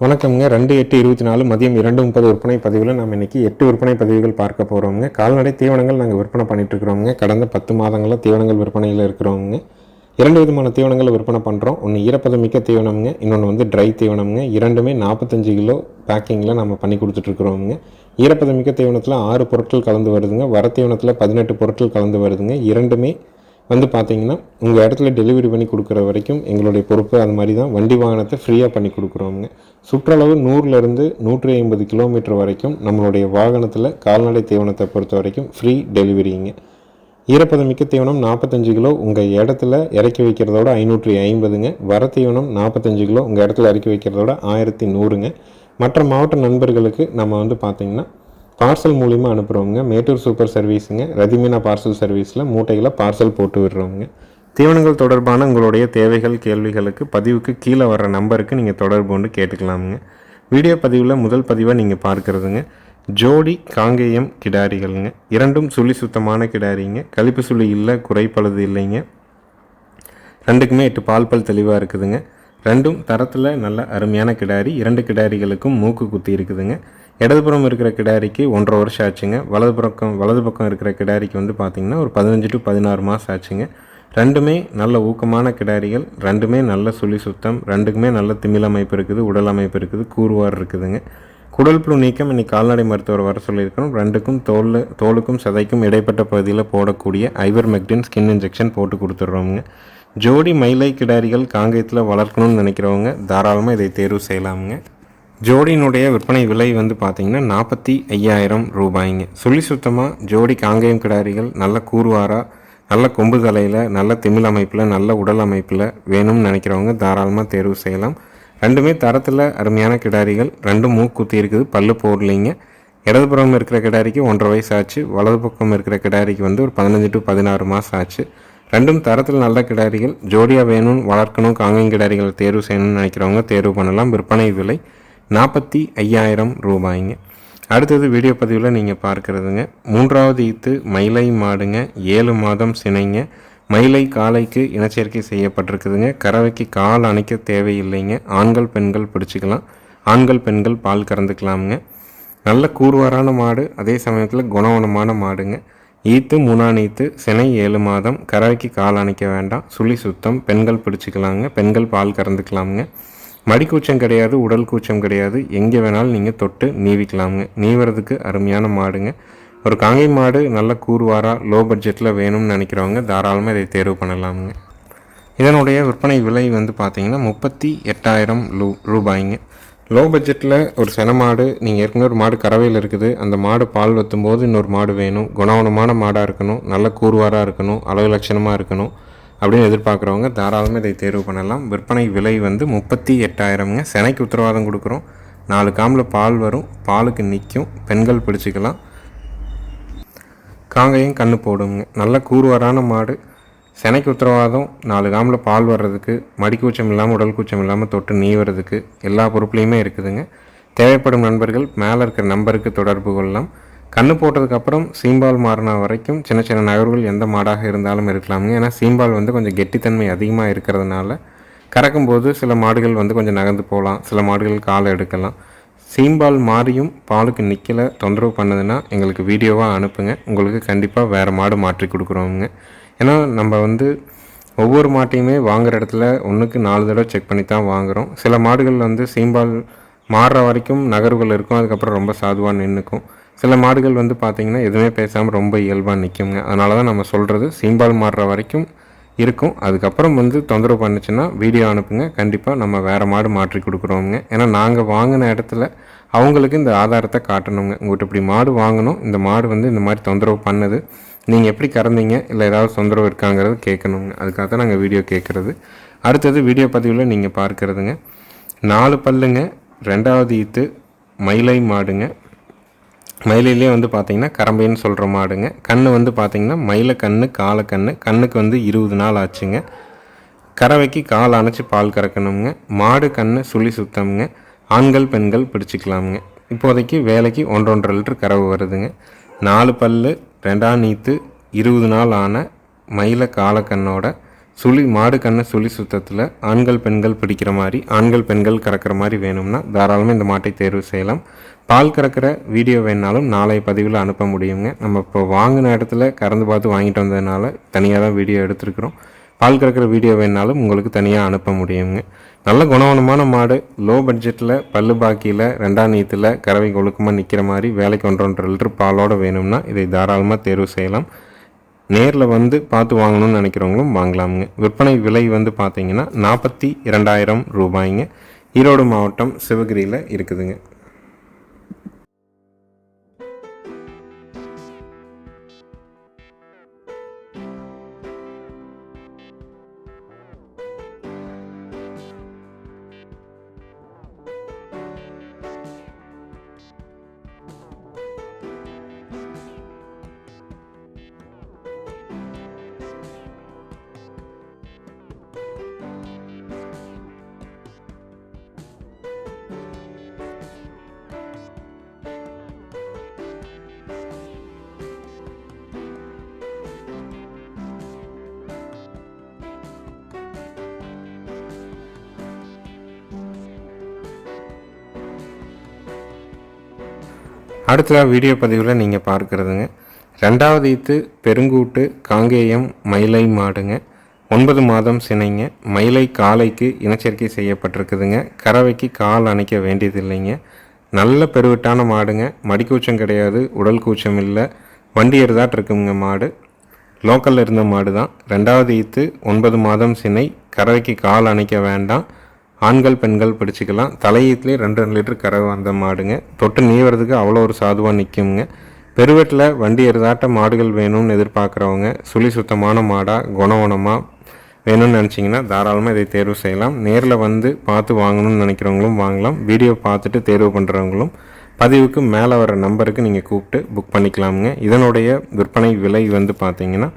வணக்கம்ங்க. ரெண்டு எட்டு இருபத்தி நாலு மதியம் இரண்டு முப்பது விற்பனை பதிவில் நம்ம இன்றைக்கி எட்டு விற்பனை பதிவுகள் பார்க்க போகிறோங்க கால்நடை தீவனங்கள் நாங்கள் விற்பனை பண்ணிகிட்ருக்குறோங்க கடந்த பத்து மாதங்களில் தீவனங்கள் விற்பனையில் இருக்கிறோங்க இரண்டு விதமான தீவனங்களை விற்பனை பண்ணுறோம் ஒன்று ஈரப்பதமிக்க தீவனம்ங்க இன்னொன்று வந்து ட்ரை தீவனம்ங்க. இரண்டுமே நாற்பத்தஞ்சு கிலோ பேக்கிங்கில் நம்ம பண்ணி கொடுத்துட்ருக்குறோங்க ஈரப்பதமிக்க தீவனத்தில் ஆறு பொருட்கள் கலந்து வருதுங்க. வர தீவனத்தில் பதினெட்டு பொருட்கள் கலந்து வருதுங்க. இரண்டுமே வந்து பார்த்தீங்கன்னா உங்கள் இடத்துல டெலிவரி பண்ணி கொடுக்குற வரைக்கும் எங்களுடைய பொறுப்பு அது மாதிரி தான். வண்டி வாகனத்தை ஃப்ரீயாக பண்ணி கொடுக்குறோங்க சுற்றளவு நூறுலேருந்து நூற்றி ஐம்பது கிலோமீட்டர் வரைக்கும் நம்மளுடைய வாகனத்தில் கால்நடை தீவனத்தை பொறுத்த வரைக்கும் ஃப்ரீ டெலிவரிங்க ஈரப்பதமிக்க தீவனம் நாற்பத்தஞ்சு கிலோ உங்கள் இடத்துல இறக்கி வைக்கிறதோட ஐநூற்றி ஐம்பதுங்க. வர தீவனம் நாற்பத்தஞ்சு கிலோ உங்கள் இடத்துல இறக்கி வைக்கிறதோட ஆயிரத்தி நூறுங்க. மற்ற மாவட்ட நண்பர்களுக்கு நம்ம வந்து பார்த்திங்கன்னா பார்சல் மூலிமா அனுப்புகிறவங்க மேட்டூர் சூப்பர் சர்வீஸுங்க ரதிமீனா பார்சல் சர்வீஸில் மூட்டைகளை பார்சல் போட்டு விடுறவங்க. தீவனங்கள் தொடர்பான உங்களுடைய தேவைகள் கேள்விகளுக்கு பதிவுக்கு கீழே வர்ற நம்பருக்கு நீங்கள் தொடர்பு கொண்டு கேட்டுக்கலாமுங்க. வீடியோ பதிவில் முதல் பதிவாக நீங்கள் பார்க்குறதுங்க. ஜோடி காங்கேயம் கிடாரிகள்ங்க. இரண்டும் சுழி சுத்தமான கிடாரிங்க. கழிப்பு சுழி இல்லை குறைப்பழுது இல்லைங்க. ரெண்டுக்குமே எட்டு பால் பல் தெளிவாக இருக்குதுங்க. ரெண்டும் தரத்தில் நல்ல அருமையான கிடாரி. இரண்டு கிடாரிகளுக்கும் மூக்கு குத்தி இருக்குதுங்க. இடதுபுறம் இருக்கிற கிடாரிக்கு ஒன்றரை வருஷம் ஆச்சுங்க. வலது பக்கம் வலது பக்கம் இருக்கிற கிடாரிக்கு வந்து பார்த்திங்கன்னா ஒரு பதினஞ்சு டு பதினாறு மாதம் ஆச்சுங்க. ரெண்டுமே நல்ல ஊக்கமான கிடாரிகள் ரெண்டுமே நல்ல சுழி சுத்தம் ரெண்டுக்குமே நல்ல திமிழ் அமைப்பு இருக்குது உடல் அமைப்பு இருக்குது கூறுவார் இருக்குதுங்க. குடல் புழு நீக்கம் இன்றைக்கி கால்நடை மருத்துவர் வர சொல்லியிருக்கணும். ரெண்டுக்கும் தோல் தோலுக்கும் சதைக்கும் இடைப்பட்ட பகுதியில் போடக்கூடிய ஐவர் மெக்டின் ஸ்கின் இன்ஜெக்ஷன் போட்டு கொடுத்துட்றோங்க ஜோடி மயிலை கிடாரிகள் காங்கேயத்தில் வளர்க்கணும்னு நினைக்கிறவங்க தாராளமாக இதை தேர்வு செய்யலாமுங்க. ஜோடியினுடைய விற்பனை விலை வந்து பார்த்திங்கன்னா நாற்பத்தி ஐயாயிரம் ரூபாய்ங்க. சொல்லி சுத்தமாக ஜோடி காங்கேயம் கிடாரிகள் நல்ல கூறுவாராக நல்ல கொம்பு தலையில் நல்ல திமிழ் அமைப்பில் நல்ல உடல் அமைப்பில் வேணும்னு நினைக்கிறவங்க தாராளமாக தேர்வு செய்யலாம். ரெண்டுமே தரத்தில் அருமையான கிடாரிகள். ரெண்டும் மூக்குத்தி இருக்குது பல்லு போடலைங்க. இடதுபுறம் இருக்கிற கிடாரிக்கு ஒன்றரை வயசு ஆச்சு வலது பக்கம் இருக்கிற கிடாரிக்கு வந்து ஒரு பதினஞ்சு டு பதினாறு மாதம் ஆச்சு. ரெண்டும் தரத்தில் நல்ல கிடாரிகள். ஜோடியாக வேணும் வளர்க்கணும் காங்கேயம் கிடாரிகளை தேர்வு செய்யணும்னு நினைக்கிறவங்க தேர்வு பண்ணலாம். விற்பனை விலை நாற்பத்தி ஐயாயிரம் ரூபாய்ங்க. அடுத்தது வீடியோ பதிவில் நீங்கள் பார்க்குறதுங்க. மூன்றாவது ஈத்து மயிலை மாடுங்க. ஏழு மாதம் சினைங்க. மயிலை காலைக்கு இனச்சேர்க்கை செய்யப்பட்டிருக்குதுங்க. கறவைக்கு கால் அணைக்க தேவையில்லைங்க. ஆண்கள் பெண்கள் பிடிச்சிக்கலாம். ஆண்கள் பெண்கள் பால் கறந்துக்கலாமுங்க. நல்ல கூர்வாரான மாடு. அதே சமயத்தில் குணவனமான மாடுங்க. ஈத்து மூணாம் ஈத்து சினை ஏழு மாதம். கறவைக்கு கால் அணைக்க வேண்டாம். சுழி சுத்தம். பெண்கள் பிடிச்சிக்கலாங்க. பெண்கள் பால் கறந்துக்கலாமுங்க. மடி கூச்சம் கிடையாது உடல் கூச்சம் கிடையாது. எங்கே வேணாலும் நீங்கள் தொட்டு நீவிக்கலாமுங்க. நீவுறதுக்கு அருமையான மாடுங்க. ஒரு காங்கை மாடு நல்ல கூறுவாரா லோ பட்ஜெட்டில் வேணும்னு நினைக்கிறவங்க தாராளமாக இதை தேர்வு பண்ணலாமுங்க. இதனுடைய விற்பனை விலை வந்து பார்த்தீங்கன்னா முப்பத்தி எட்டாயிரம் லூ ரூபாய்ங்க. லோ பட்ஜெட்டில் ஒரு சென மாடு நீங்கள் ஏற்கனவே ஒரு மாடு கறவையில் இருக்குது. அந்த மாடு பால் வற்றும் போது இன்னொரு மாடு வேணும். குணவனமான மாடாக இருக்கணும். நல்ல கூறுவாராக இருக்கணும். அளவு லட்சணமாக இருக்கணும். அப்படின்னு எதிர்பார்க்குறவங்க தாராளமாக இதை தேர்வு பண்ணலாம். விற்பனை விலை வந்து முப்பத்தி எட்டாயிரம்ங்க. செனைக்கு உத்தரவாதம் கொடுக்குறோம். நாலு காமில் பால் வரும். பாலுக்கு நிற்கும் பெண்கள் பிடிச்சிக்கலாம். காங்கையும் கண்ணு போடுங்க. நல்ல கூறுவரான மாடு. செனைக்கு உத்தரவாதம். நாலு காமில் பால் வர்றதுக்கு மடி கூச்சம் இல்லாமல் உடல் கூச்சம் இல்லாமல் தொட்டு நீவுறதுக்கு எல்லா பொறுப்புலையுமே இருக்குதுங்க. தேவைப்படும் நண்பர்கள் மேலே இருக்கிற நம்பருக்கு தொடர்பு கொள்ளலாம். கண்ணு போட்டதுக்கப்புறம் சீம்பால் மாறின வரைக்கும் சின்ன சின்ன நகர்வுகள் எந்த மாடாக இருந்தாலும் இருக்கலாமுங்க. ஏன்னா சீம்பால் வந்து கொஞ்சம் கெட்டித்தன்மை அதிகமாக இருக்கிறதுனால கறக்கும்போது சில மாடுகள் வந்து கொஞ்சம் நகர்ந்து போகலாம். சில மாடுகள் காலை எடுக்கலாம். சீம்பால் மாறியும் பாலுக்கு நிற்கலை தொந்தரவு பண்ணதுன்னா எங்களுக்கு வீடியோவாக அனுப்புங்க. உங்களுக்கு கண்டிப்பாக வேறு மாடு மாற்றி கொடுக்குறோங்க ஏன்னா நம்ம வந்து ஒவ்வொரு மாட்டையுமே வாங்குகிற இடத்துல ஒன்றுக்கு நாலு தடவை செக் பண்ணி தான் வாங்குகிறோம் சில மாடுகள் வந்து சீம்பால் மாறுற வரைக்கும் நகர்வுகள் இருக்கும். அதுக்கப்புறம் ரொம்ப சாதுவாக நின்றுக்கும் சில மாடுகள் வந்து பார்த்திங்கன்னா எதுவுமே பேசாமல் ரொம்ப இயல்பாக நிற்குங்க அதனால தான் நம்ம சொல்கிறது சீம்பால் மாறுற வரைக்கும் இருக்கும். அதுக்கப்புறம் வந்து தொந்தரவு பண்ணுச்சுன்னா வீடியோ அனுப்புங்க. கண்டிப்பாக நம்ம வேறு மாடு மாற்றி கொடுக்குறோங்க ஏன்னா நாங்கள் வாங்கின இடத்துல அவங்களுக்கு இந்த ஆதாரத்தை காட்டணுங்க. உங்கள்கிட்ட இப்படி மாடு வாங்கணும். இந்த மாடு வந்து இந்த மாதிரி தொந்தரவு பண்ணுது. நீங்கள் எப்படி கறந்தீங்க? இல்லை ஏதாவது தொந்தரவு இருக்காங்கிறது கேட்கணுங்க. அதுக்காக தான் நாங்கள் வீடியோ கேட்குறது. அடுத்தது வீடியோ பதிவில் நீங்கள் பார்க்குறதுங்க. நாலு பல்லுங்க. ரெண்டாவது ஈத்து மயிலை மாடுங்க. மயிலிலே வந்து பார்த்தீங்கன்னா கரம்பைன்னு சொல்கிற மாடுங்க. கண்ணு வந்து பார்த்தீங்கன்னா மயில கண் காலை கண்ணு கண்ணுக்கு வந்து இருபது நாள் ஆச்சுங்க. கறவைக்கு கால் அணைச்சி பால் கறக்கணுங்க மாடு கண் சுழி சுத்தம்ங்க. ஆண்கள் பெண்கள் பிடிச்சிக்கலாமுங்க. இப்போதைக்கு வேலைக்கு ஒன்றொன்றரை லிட்டர் கறவை வருதுங்க. நாலு பல்லு ரெண்டாம் நீத்து இருபது நாள் ஆன மயில காலக்கண்ணோட சுழி மாடு கண்ணை சுழி சுத்தத்தில் ஆண்கள் பெண்கள் பிடிக்கிற மாதிரி ஆண்கள் பெண்கள் கறக்கிற மாதிரி வேணும்னா தாராளமாக இந்த மாட்டை தேர்வு செய்யலாம். பால் கறக்கிற வீடியோ வேணாலும் நாளை பதிவில் அனுப்ப முடியுங்க. நம்ம இப்போ வாங்கின இடத்துல கறந்து பார்த்து வாங்கிட்டு வந்ததுனால தனியாக தான் வீடியோ எடுத்துருக்குறோம். பால் கறக்கிற வீடியோ வேணாலும் உங்களுக்கு தனியாக அனுப்ப முடியுங்க. நல்ல குணவனமான மாடு லோ பட்ஜெட்டில் பல்லு பாக்கியில் ரெண்டாம் நீத்தில் கறவை ஒழுக்கமாக நிற்கிற மாதிரி வேலைக்கு ஒன்றொன்று லிட்டர் பாலோடு வேணும்னா இதை தாராளமாக தேர்வு செய்யலாம். நேரில் வந்து பார்த்து வாங்கணும்னு நினைக்கிறவங்களும் வாங்கலாமுங்க. விற்பனை விலை வந்து பார்த்தீங்கன்னா நாற்பத்தி இரண்டாயிரம் ரூபாய்ங்க. ஈரோடு மாவட்டம் சிவகிரியில் இருக்குதுங்க. அடுத்ததாக வீடியோ பதிவில் நீங்கள் பார்க்குறதுங்க. ரெண்டாவது ஈத்து பெருங்கூட்டு காங்கேயம் மயிலை மாடுங்க. ஒன்பது மாதம் சினைங்க. மயிலை காலைக்கு இனச்சேர்க்கை செய்யப்பட்டிருக்குதுங்க. கறவைக்கு கால் அணைக்க வேண்டியது இல்லைங்க நல்ல பெருவிட்டான மாடுங்க. மடிக்கூச்சம் கிடையாது உடல் கூச்சம் இல்லை. வண்டி எருதாட்டு இருக்குங்க மாடு. லோக்கலில் இருந்த மாடு தான் ரெண்டாவது ஈத்து ஒன்பது மாதம் சினை. கறவைக்கு கால் அணைக்க வேண்டாம். ஆண்கள் பெண்கள் பிடிச்சிக்கலாம். தலையீத்துலேயே ரெண்டு ரெண்டு லிட்டர் கறவை வந்த மாடுங்க. தொட்டு நீவறதுக்கு அவ்வளோ ஒரு சாதுவாக நிற்குங்க பெருவெட்டில் வண்டி எருதாட்ட மாடுகள் வேணும்னு எதிர்பார்க்குறவங்க சுழி சுத்தமான மாடாக குணவனமாக வேணும்னு நினச்சிங்கன்னா தாராளமாக இதை தேர்வு செய்யலாம். நேரில் வந்து பார்த்து வாங்கணும்னு நினைக்கிறவங்களும் வாங்கலாம். வீடியோ பார்த்துட்டு தேர்வு பண்ணுறவங்களும் பதிவுக்கு மேலே வர நம்பருக்கு நீங்கள் கூப்பிட்டு புக் பண்ணிக்கலாமுங்க. இதனுடைய விற்பனை விலை வந்து பார்த்திங்கன்னா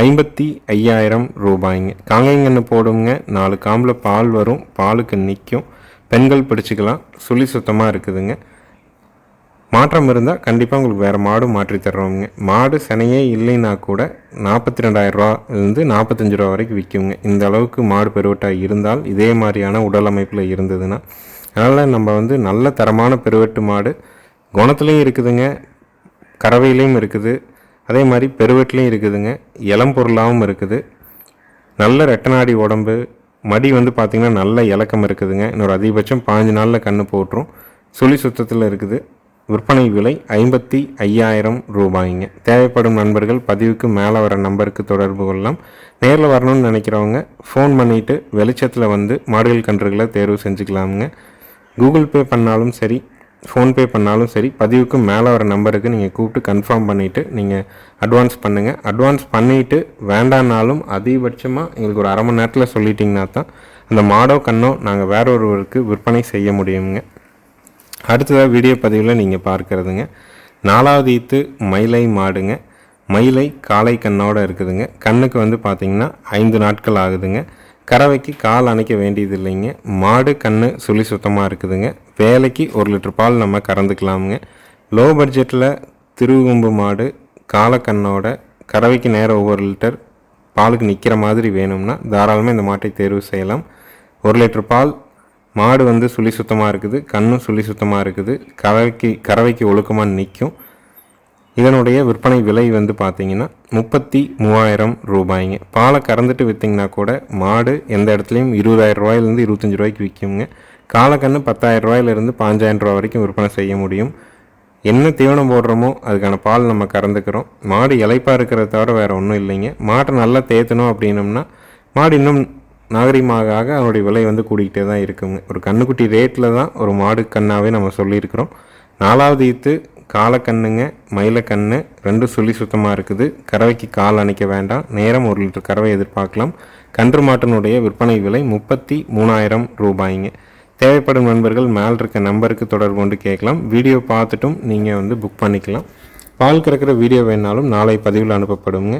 ஐம்பத்தி ஐயாயிரம் ரூபாய்ங்க. காங்கைங்கன்னு போடுங்க. நாலு காம்பில் பால் வரும். பாலுக்கு நிற்கும் பெண்கள் பிடிச்சிக்கலாம். சுழி சுத்தமாக இருக்குதுங்க. மாற்றம் இருந்தால் கண்டிப்பாக உங்களுக்கு வேறு மாடு மாற்றி தர்றோங்க மாடு சினையே இல்லைன்னா கூட நாற்பத்தி ரெண்டாயிரரூவாலேருந்து நாற்பத்தஞ்சு ரூபா வரைக்கும் விற்குங்க இந்த அளவுக்கு மாடு பெருவெட்டாக இருந்தால் இதே மாதிரியான உடல் அமைப்பில் இருந்ததுன்னா அதனால் நம்ம வந்து நல்ல தரமான பெருவெட்டு மாடு குணத்துலேயும் இருக்குதுங்க. கறவையிலையும் இருக்குது. அதே மாதிரி பெருவெட்லேயும் இருக்குதுங்க. இளம் பொருளாகவும் இருக்குது. நல்ல ரெட்டநாடி உடம்பு. மடி வந்து பார்த்திங்கன்னா நல்ல இலக்கம் இருக்குதுங்க. இன்னொரு அதிகபட்சம் பாஞ்சு நாளில் கன்று போட்டுரும். சுழி சுத்தத்தில் இருக்குது. விற்பனை விலை ஐம்பத்தி ஐயாயிரம் ரூபாய்ங்க. தேவைப்படும் நண்பர்கள் பதிவுக்கு மேலே வர நம்பருக்கு தொடர்பு கொள்ளலாம். நேரில் வரணும்னு நினைக்கிறவங்க ஃபோன் பண்ணிவிட்டு வெளிச்சத்தில் வந்து மாடுகள் கன்றுகளை தேர்வு செஞ்சுக்கலாமுங்க. கூகுள் பே பண்ணாலும் சரி ஃபோன்பே பண்ணாலும் சரி பதிவுக்கு மேலே வர நம்பருக்கு நீங்கள் கூப்பிட்டு கன்ஃபார்ம் பண்ணிவிட்டு நீங்கள் அட்வான்ஸ் பண்ணுங்கள் அட்வான்ஸ் பண்ணிவிட்டு வேண்டானாலும் அதிகபட்சமாக எங்களுக்கு ஒரு அரை மணி நேரத்தில் சொல்லிட்டிங்கன்னா தான் அந்த மாடோ கண்ணோ நாங்கள் வேற ஒருவருக்கு விற்பனை செய்ய முடியுங்க. அடுத்ததாக வீடியோ பதிவில் நீங்கள் பார்க்குறதுங்க. நாலாவது ஈத்து மயிலை மாடுங்க. மயிலை காளை கண்ணோடு இருக்குதுங்க. கண்ணுக்கு வந்து பார்த்திங்கன்னா ஐந்து நாட்கள் ஆகுதுங்க. கறவைக்கு கால் அணைக்க வேண்டியது இல்லைங்க மாடு கண்ணு சுழி சுத்தமாக இருக்குதுங்க. வேலைக்கு ஒரு லிட்டர் பால் நம்ம கறந்துக்கலாமுங்க. லோ பட்ஜெட்டில் திருவுகும்பு மாடு காலக்கண்ணோட கறவைக்கு நேரம் ஒவ்வொரு லிட்டர் பாலுக்கு நிற்கிற மாதிரி வேணும்னா தாராளமாக இந்த மாட்டை தேர்வு செய்யலாம். ஒரு லிட்டர் பால் மாடு வந்து சுழி சுத்தமாக இருக்குது கண்ணும் சுழி சுத்தமாக இருக்குது கறவைக்கு கறவைக்கு ஒழுக்கமாக நிற்கும் இதனுடைய விற்பனை விலை வந்து பார்த்தீங்கன்னா முப்பத்தி மூவாயிரம் ரூபாய்ங்க. பாலை கறந்துட்டு விற்றிங்கன்னா கூட மாடு எந்த இடத்துலையும் இருபதாயிரம் ரூபாயிலேருந்து இருபத்தஞ்சி ரூபாய்க்கு விற்குங்க காலக்கன்று பத்தாயிரம் ரூபாயிலிருந்து பாஞ்சாயிரம் ரூபா வரைக்கும் விற்பனை செய்ய முடியும். என்ன தீவனம் போடுறோமோ அதுக்கான பால் நம்ம கறந்துக்கிறோம். மாடு இலைப்பாக இருக்கிறத தவிர வேறு ஒன்றும் இல்லைங்க. மாட்டை நல்லா தேத்தணும் அப்படின்னம்னா மாடு இன்னும் நாகரிகமாக ஆக அதனுடைய விலை வந்து கூடிக்கிட்டே தான் இருக்குங்க. ஒரு கண்ணுக்குட்டி ரேட்டில் தான் ஒரு மாடு கண்ணாகவே நம்ம சொல்லியிருக்கிறோம். நாலாவது ஈத்து காலக்கண்ணுங்க மயிலக்கண்ணு ரெண்டும் சுழி சுத்தமாக இருக்குது. கறவைக்கு கால் அணைக்க வேண்டாம். நேரம் ஒரு லிட்டர் கறவை எதிர்பார்க்கலாம். கன்று மாட்டினுடைய விற்பனை விலை முப்பத்தி மூணாயிரம் ரூபாய்ங்க. தேவைப்படும் நண்பர்கள் மேல் இருக்க நம்பருக்கு தொடர்பு கொண்டு கேட்கலாம். வீடியோ பார்த்துட்டும் நீங்கள் வந்து புக் பண்ணிக்கலாம். பால் கறக்கிற வீடியோ வேணாலும் நாளை பதிவில் அனுப்பப்படுங்க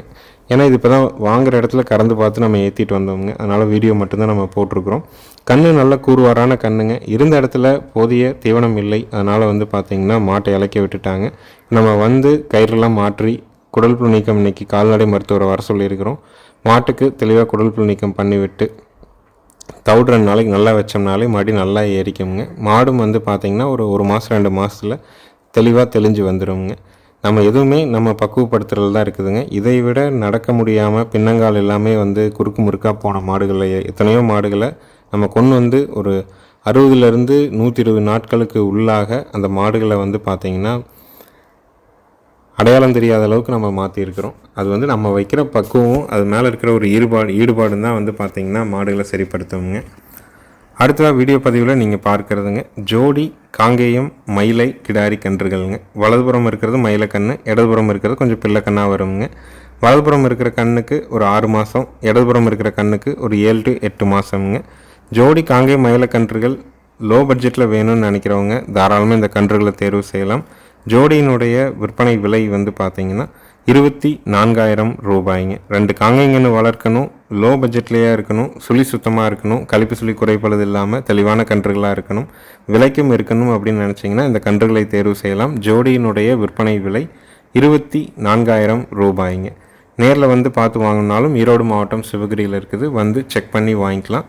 ஏன்னா இது இப்போ தான் வாங்குகிற இடத்துல கறந்து பார்த்து நம்ம ஏற்றிட்டு வந்தோங்க அதனால் வீடியோ மட்டும்தான் நம்ம போட்டிருக்கிறோம். கண்ணு நல்ல கூறுவாரான கண்ணுங்க. இருந்த இடத்துல போதிய தீவனம் இல்லை. அதனால் வந்து பார்த்திங்கன்னா மாட்டை இலக்கி விட்டுட்டாங்க. நம்ம வந்து கயிறெல்லாம் மாற்றி குடல் புழு நீக்கம் இன்னைக்கு கால்நடை மருத்துவரை வர சொல்லியிருக்கிறோம். மாட்டுக்கு தெளிவாக குடல் புல் நீக்கம் பண்ணிவிட்டு தவிடு ரெண்டு நாளைக்கு நல்லா வச்சோம்னாலே மடி நல்லா ஏறிக்குங்க. மாடும் வந்து பார்த்திங்கன்னா ஒரு ஒரு மாதம் ரெண்டு மாதத்தில் தெளிவாக தெளிஞ்சு வந்துடுங்க நம்ம எதுவுமே நம்ம பக்குவப்படுத்துறது தான் இருக்குதுங்க. இதை விட நடக்க முடியாமல் பின்னங்கால் எல்லாமே வந்து குறுக்கு முறுக்காக போன மாடுகளை எத்தனையோ மாடுகளை நம்ம கொண்டு வந்து ஒரு அறுபதுலேருந்து நூற்றி இருபது நாட்களுக்கு உள்ளாக அந்த மாடுகளை வந்து பார்த்திங்கன்னா அடையாளம் தெரியாத அளவுக்கு நம்ம மாற்றிருக்கிறோம் அது வந்து நம்ம வைக்கிற பக்குவம் அது மேலே இருக்கிற ஒரு ஈடுபாடு ஈடுபாடு தான் வந்து பார்த்திங்கன்னா மாடுகளை சரிப்படுத்துவோங்க. அடுத்ததாக வீடியோ பதிவில் நீங்கள் பார்க்குறதுங்க. ஜோடி காங்கேயம் மயிலை கிடாரி கன்றுகள்ங்க. வலதுபுறம் இருக்கிறது மயிலை கன்று இடதுபுறம் இருக்கிறது கொஞ்சம் பிள்ளை கண்ணாக வருங்க. வலதுபுறம் இருக்கிற கண்ணுக்கு ஒரு ஆறு மாதம் இடதுபுறம் இருக்கிற கண்ணுக்கு ஒரு ஏழு டு எட்டு மாதம்ங்க ஜோடி காங்கை மயில கன்றுகள் லோ பட்ஜெட்டில் வேணும்னு நினைக்கிறவங்க தாராளமாக இந்த கன்றுகளை தேர்வு செய்யலாம். ஜோடியினுடைய விற்பனை விலை வந்து பார்த்தீங்கன்னா இருபத்தி நான்காயிரம் ரூபாய்ங்க. ரெண்டு காங்கைங்கன்னு வளர்க்கணும் லோ பட்ஜெட்லேயே இருக்கணும் சுழி சுத்தமாக இருக்கணும் கழிப்பு சுழி குறைப்பது இல்லாமல் தெளிவான கன்றுகளாக இருக்கணும் விலைக்கும் இருக்கணும் அப்படின்னு நினச்சிங்கன்னா இந்த கன்றுகளை தேர்வு செய்யலாம். ஜோடியினுடைய விற்பனை விலை இருபத்தி நான்காயிரம் ரூபாய்ங்க. நேரில் வந்து பார்த்து வாங்கினாலும் ஈரோடு மாவட்டம் சிவகிரியில் இருக்குது. வந்து செக் பண்ணி வாங்கிக்கலாம்.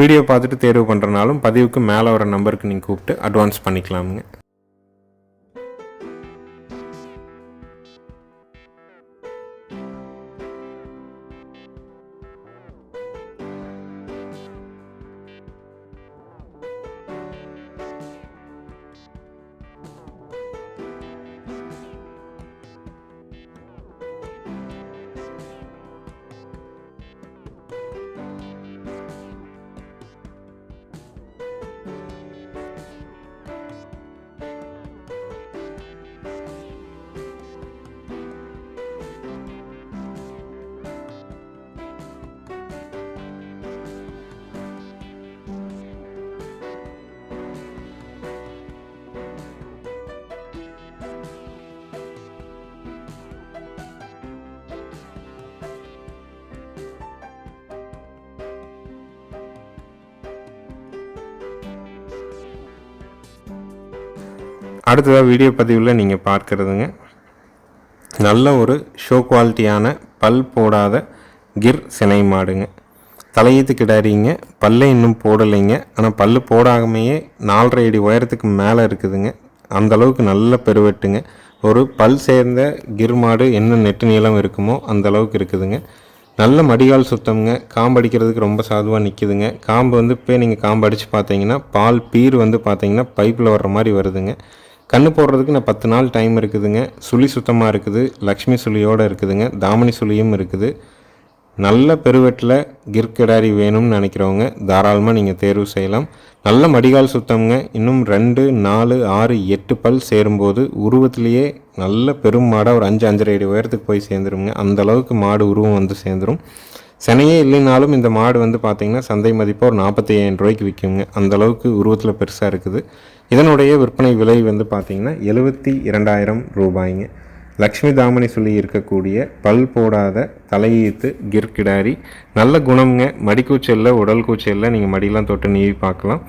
வீடியோ பார்த்துட்டு தேர்வு பண்ணுறனாலும் பதிவுக்கு மேலே வர நம்பருக்கு நீங்கள் கூப்பிட்டு அட்வான்ஸ் பண்ணிக்கலாமுங்க. அடுத்ததாக வீடியோ பதிவில் நீங்கள் பார்க்குறதுங்க. நல்ல ஒரு ஷோ குவாலிட்டியான பல் போடாத கிர் சினை மாடுங்க. தலையீத்து கிடாரிங்க பல்லை இன்னும் போடலைங்க. ஆனால் பல் போடாமையே நாலரை அடி உயரத்துக்கு மேலே இருக்குதுங்க. அந்த அளவுக்கு நல்ல பெருவெட்டுங்க. ஒரு பல் சேர்ந்த கிர் மாடு என்ன நெட்டு நீளம் இருக்குமோ அந்தளவுக்கு இருக்குதுங்க. நல்ல மடிகால் சுத்தம்ங்க. காம்பு அடிக்கிறதுக்கு ரொம்ப சாதுவாக நிற்கிதுங்க காம்பு வந்து இப்போ நீங்கள் காம்பு அடித்து பார்த்தீங்கன்னா பால் பீர் வந்து பார்த்தீங்கன்னா பைப்பில் வர்ற மாதிரி வருதுங்க. கண்ணு போடுறதுக்கு நான் பத்து நாள் டைம் இருக்குதுங்க. சுழி சுத்தமாக இருக்குது. லக்ஷ்மி சுழியோடு இருக்குதுங்க. தாமணி சுழியும் இருக்குது. நல்ல பெருவெட்டில் கிர்கடாரி வேணும்னு நினைக்கிறவங்க தாராளமாக நீங்கள் தேர்வு செய்யலாம். நல்ல மடிகால் சுத்தம்ங்க. இன்னும் ரெண்டு நாலு ஆறு எட்டு பல் சேரும்போது உருவத்திலேயே நல்ல பெரும் மாடாக ஒரு அஞ்சு அஞ்சரை அடி உயரத்துக்கு போய் சேர்ந்துருங்க அந்த அளவுக்கு மாடு உருவம் வந்து சேர்ந்துரும். சென்னையே இல்லைனாலும் இந்த மாடு வந்து பார்த்திங்கன்னா சந்தை மதிப்பாக ஒரு நாற்பத்தி ஐயாயிரம் ரூபாய்க்கு விற்குங்க அந்த அளவுக்கு உருவத்தில் பெருசாக இருக்குது. இதனுடைய விற்பனை விலை வந்து பார்த்திங்கன்னா எழுபத்தி இரண்டாயிரம் ரூபாய்ங்க. லக்ஷ்மி தாமணி சொல்லி இருக்கக்கூடிய பல் போடாத தலையீத்து கிர்கிடாரி. நல்ல குணம்ங்க. மடிக்கூச்சலில் உடல் கூச்சலில் நீங்கள் மடியெல்லாம் தொட்டு நீவி பார்க்கலாம்.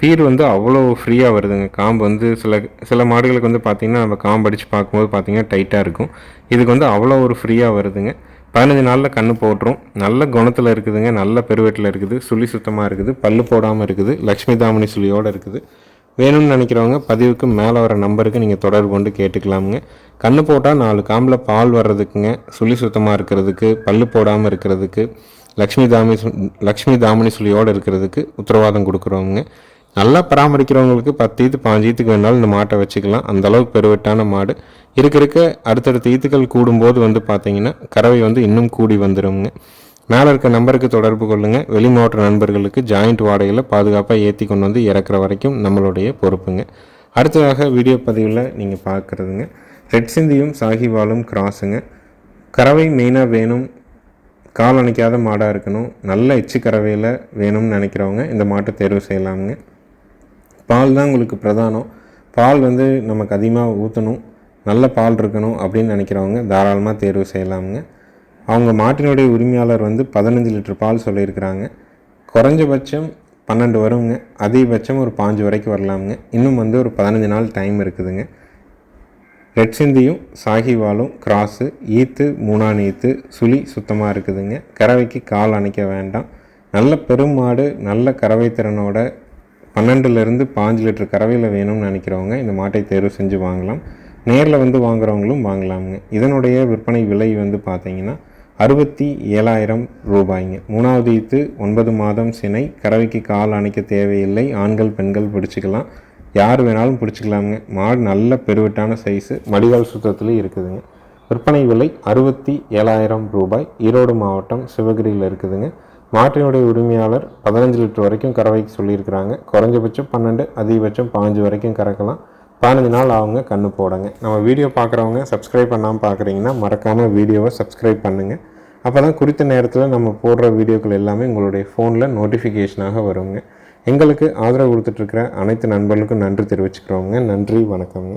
பீர் வந்து அவ்வளோ ஃப்ரீயாக வருதுங்க. காம்பு வந்து சில சில மாடுகளுக்கு வந்து பார்த்திங்கன்னா நம்ம காம்பு அடித்து பார்க்கும்போது பார்த்திங்கன்னா டைட்டாக இருக்கும். இதுக்கு வந்து அவ்வளோ ஒரு ஃப்ரீயாக வருதுங்க. பதினஞ்சு நாளில் கண்ணு போட்டுரும். நல்ல குணத்தில் இருக்குதுங்க. நல்ல பெருவெட்டில் இருக்குது. சுழி சுத்தமாக இருக்குது. பல்லு போடாமல் இருக்குது. லக்ஷ்மி தாமணி சுழியோடு இருக்குது. வேணும்னு நினைக்கிறவங்க பதிவுக்கு மேலே வர நம்பருக்கு நீங்கள் தொடர்பு கொண்டு கேட்டுக்கலாமுங்க. கண்ணு போட்டால் நாலு காம்பில் பால் வர்றதுக்குங்க. சுழி சுத்தமாக இருக்கிறதுக்கு பல்லு போடாமல் இருக்கிறதுக்கு லக்ஷ்மி தாமி லக்ஷ்மி தாமினி சுழியோடு இருக்கிறதுக்கு உத்தரவாதம் கொடுக்குறவங்க. நல்லா பராமரிக்கிறவங்களுக்கு பத்து ஈத்து பாஞ்சு ஈத்துக்கு வேணாலும் இந்த மாட்டை வச்சுக்கலாம். அந்த அளவுக்கு பெருவெட்டான மாடு. இருக்க இருக்க அடுத்தடுத்த ஈத்துக்கள் கூடும்போது வந்து பார்த்திங்கன்னா கறவை வந்து இன்னும் கூடி வந்துடுங்க மேலே இருக்க நம்பருக்கு தொடர்பு கொள்ளுங்கள் வெளி மாவட்ட நண்பர்களுக்கு ஜாயிண்ட் வாடகையில் பாதுகாப்பாக ஏற்றி கொண்டு வந்து இறக்குற வரைக்கும் நம்மளுடைய பொறுப்புங்க. அடுத்ததாக வீடியோ பதிவில் நீங்கள் பார்க்குறதுங்க ரெட் சிந்தியும் சாகிவாலும் கிராஸுங்க கறவை மெயினாக வேணும். கால் அணைக்காத மாடாக இருக்கணும். நல்ல எச்சு கறவையில் வேணும்னு நினைக்கிறவங்க இந்த மாட்டை தேர்வு செய்யலாமுங்க. பால் தான் உங்களுக்கு பிரதானம். பால் வந்து நமக்கு அதிகமாக ஊற்றணும் நல்ல பால் இருக்கணும் அப்படின்னு நினைக்கிறவங்க தாராளமாக தேர்வு செய்யலாமுங்க. அவங்க மாட்டினுடைய உரிமையாளர் வந்து பதினஞ்சு லிட்டர் பால் சொல்லியிருக்கிறாங்க. குறைஞ்சபட்சம் பன்னெண்டு வருங்க. அதிகபட்சம் ஒரு பாஞ்சு வரைக்கும் வரலாமுங்க. இன்னும் வந்து ஒரு பதினஞ்சு நாள் டைம் இருக்குதுங்க. ரெட் சிந்தியும் சாகிவாலும் கிராஸு ஈத்து மூணான் ஈத்து சுழி சுத்தமாக இருக்குதுங்க. கறவைக்கு கால் அணைக்க வேண்டாம். நல்ல பெருமாடு நல்ல கறவை திறனோட பன்னெண்டுலேருந்து பாஞ்சு லிட்டர் கறவையில் வேணும்னு நினைக்கிறவங்க இந்த மாட்டை தேர்வு செஞ்சு வாங்கலாம். நேரில் வந்து வாங்குறவங்களும் வாங்கலாமுங்க. இதனுடைய விற்பனை விலை வந்து பார்த்திங்கன்னா அறுபத்தி ஏழாயிரம் ரூபாய்ங்க. மூணாவது ஈத்து ஒன்பது மாதம் சினை. கறவைக்கு கால் அணைக்க தேவையில்லை. ஆண்கள் பெண்கள் பிடிச்சிக்கலாம். யார் வேணாலும் பிடிச்சிக்கலாமுங்க. மாடு நல்ல பெருவிட்டான சைஸு மடிகால் சுத்தத்துலேயும் இருக்குதுங்க. விற்பனை விலை அறுபத்தி ஏழாயிரம் ரூபாய். ஈரோடு மாவட்டம் சிவகிரியில் இருக்குதுங்க. மாட்டினுடைய உரிமையாளர் பதினஞ்சு லிட்டர் வரைக்கும் கறவைக்கு சொல்லியிருக்கிறாங்க. குறைஞ்சபட்சம் பன்னெண்டு அதிகபட்சம் பாஞ்சு வரைக்கும் கறக்கலாம். பதினஞ்சு நாள் அவங்க கண்ணு போடுங்க. நம்ம வீடியோ பார்க்குறவங்க சப்ஸ்கிரைப் பண்ணாமல் பார்க்குறீங்கன்னா மறக்காமல் வீடியோவை சப்ஸ்கிரைப் பண்ணுங்கள் அப்போ தான் குறித்த நேரத்தில் நம்ம போடுற வீடியோக்கள் எல்லாமே உங்களுடைய ஃபோனில் நோட்டிஃபிகேஷனாக வருங்க. எங்களுக்கு ஆதரவு கொடுத்துட்ருக்கிற அனைத்து நண்பர்களுக்கும் நன்றி தெரிவிச்சுக்கிறோங்க. நன்றி வணக்கம்ங்க.